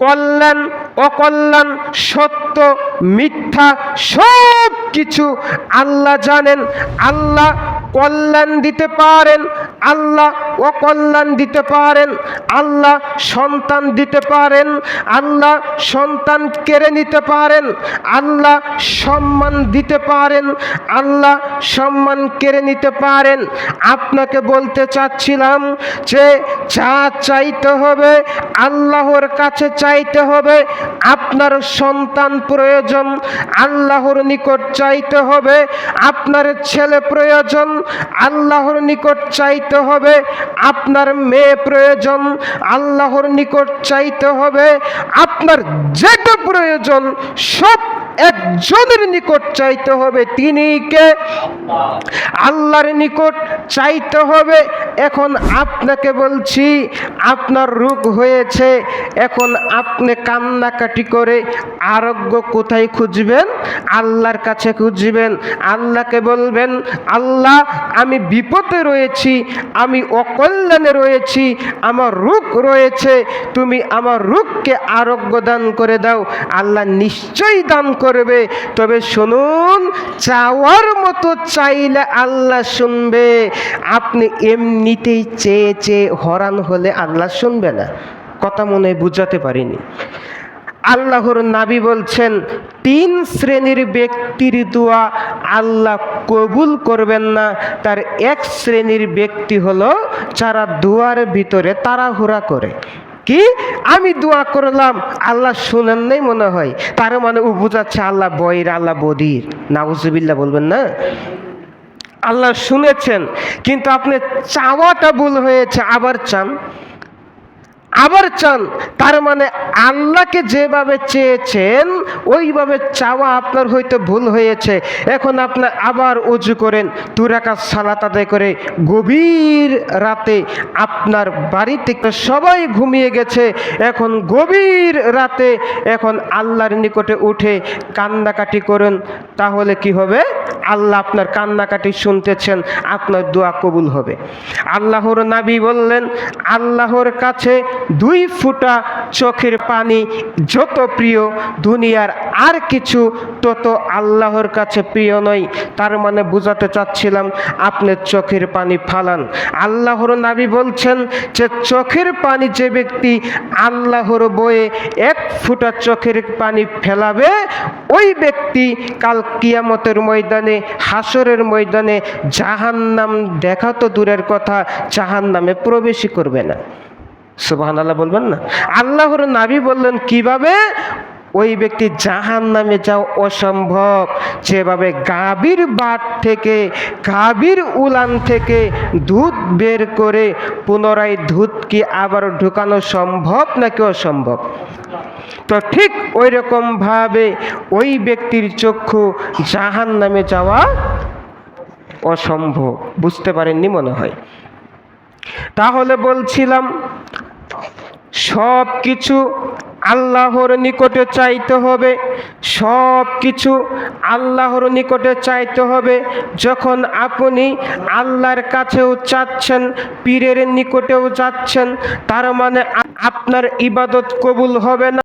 কল্যাণ অকল্যাণ সত্য মিথ্যা সব কিছু আল্লাহ জানেন। আল্লাহ কল্যাণ দিতে পারেন আল্লাহ অকল্যাণ দিতে পারেন, আল্লাহ সন্তান দিতে পারেন, আল্লাহ সন্তান কেড়ে নিতে পারেন, আল্লাহ সম্মান দিতে পারেন, আল্লাহ সম্মান কেড়ে নিতে পারেন। আপনাকে বলতে চাচ্ছিলাম যে, যা চাইতে হবে, আল্লাহর কাছে চাইতে হবে, আপনার সন্তান প্রয়োজন, আল্লাহর নিকট চাইতে হবে, আপনার ছেলে প্রয়োজন, আল্লাহর নিকট চাইতে হবে, আপনার মেয়ে প্রয়োজন, আল্লাহর নিকট চাইতে হবে, আপনার যেটা প্রয়োজন, সব একজনের নিকট চাইতে হবে তিনি কে আল্লাহর নিকট চাইতে হবে এখন আপনাকে বলছি, আপনার রোগ হয়েছে, এখন আপনি কান্নাকাটি করে আরোগ্য কোথায় খুঁজবেন? আল্লাহর কাছে খুঁজবেন, আল্লাহকে বলবেন, আল্লাহ, আমি বিপদে রয়েছি, আমি অকল্যাণে রয়েছি, আমার রোগ রয়েছে, তুমি আমার রোগকে আরোগ্য দান করে দাও, আল্লাহ নিশ্চয়ই দান করবে, তবে শুনুন, চাওয়ার মতো চাইলে আল্লাহ শুনবে, আপনি এমনিতেই চেয়ে চেয়ে হরান হলে আল্লাহ শুনবে না। কথা মনে বুঝাতে পারিনি। আল্লাহর নাবি বলছেন, তিন শ্রেণির ব্যক্তির দোয়া আল্লাহ কবুল করবেন না। তার এক শ্রেণির ব্যক্তি হলো যারা দোয়ার ভিতরে তাড়াহুড়া করে। কি? আমি দোয়া করলাম, আল্লাহ শুনেন নাই মনে হয়। তার মানে ও বোঝাচ্ছে আল্লাহ বইর আল্লাহ বদির। নাউজুবিল্লাহ বলবেন না? আল্লাহ শুনেছেন কিন্তু আপনি চাওয়াটা ভুল হয়েছে আবার চান। আবার চান তার মানে আল্লাহকে যেভাবে চেয়েছেন, ওইভাবে চাওয়া আপনার হয়তো ভুল হয়েছে। এখন আপনার আবার উজু করেন তুরাকা সালাত আদায় করে গভীর রাতে আপনার বাড়িতে সবাই ঘুমিয়ে গেছে। এখন গভীর রাতে এখন আল্লাহর নিকটে উঠে কান্নাকাটি করুন, তাহলে কি হবে? আল্লাহ আপনার কান্নাকাটি শুনতেছেন, আপনার দোয়া কবুল হবে। আল্লাহর নাবি বললেন, আল্লাহর কাছে দুই ফুটা চোখের পানি যত প্রিয়, দুনিয়ার আর কিছু তত আল্লাহর কাছে প্রিয় নয়। তার মানে বুঝাতে চাচ্ছিলাম, আপনি চোখের পানি ফালান। আল্লাহর নাবি বলছেন যে, চোখের পানি যে ব্যক্তি আল্লাহর বয়ে এক ফুটা চোখের পানি ফেলাবে, ওই ব্যক্তি কাল কিয়ামতের ময়দানে, হাসরের ময়দানে জাহান্নাম দেখা তো দূরের কথা, জাহান্নামে প্রবেশই করবে না। সুবাহান আল্লাহ বলবেন না? আল্লাহর নাবি বললেন, কীভাবে? ওই ব্যক্তি জাহান নামে যাও অসম্ভব। যেভাবে গাভীর বাট থেকে, গাভীর উলান থেকে দুধ বের করে পুনরায় দুধ কি আবার ঢুকানো সম্ভব নাকি অসম্ভব? তো ঠিক ওই রকমভাবে ওই ব্যক্তির চক্ষু জাহান নামে যাওয়া অসম্ভব। বুঝতে পারেননি মনে হয়। তাহলে বলছিলাম সব কিছু আল্লাহর নিকটে চাইতে হবে সব কিছু আল্লাহর নিকটে চাইতে হবে। যখন আপনি আল্লাহর কাছেও চাচ্ছেন, পীরের নিকটেও যাচ্ছেন, তার মানে আপনার ইবাদত কবুল হবে না।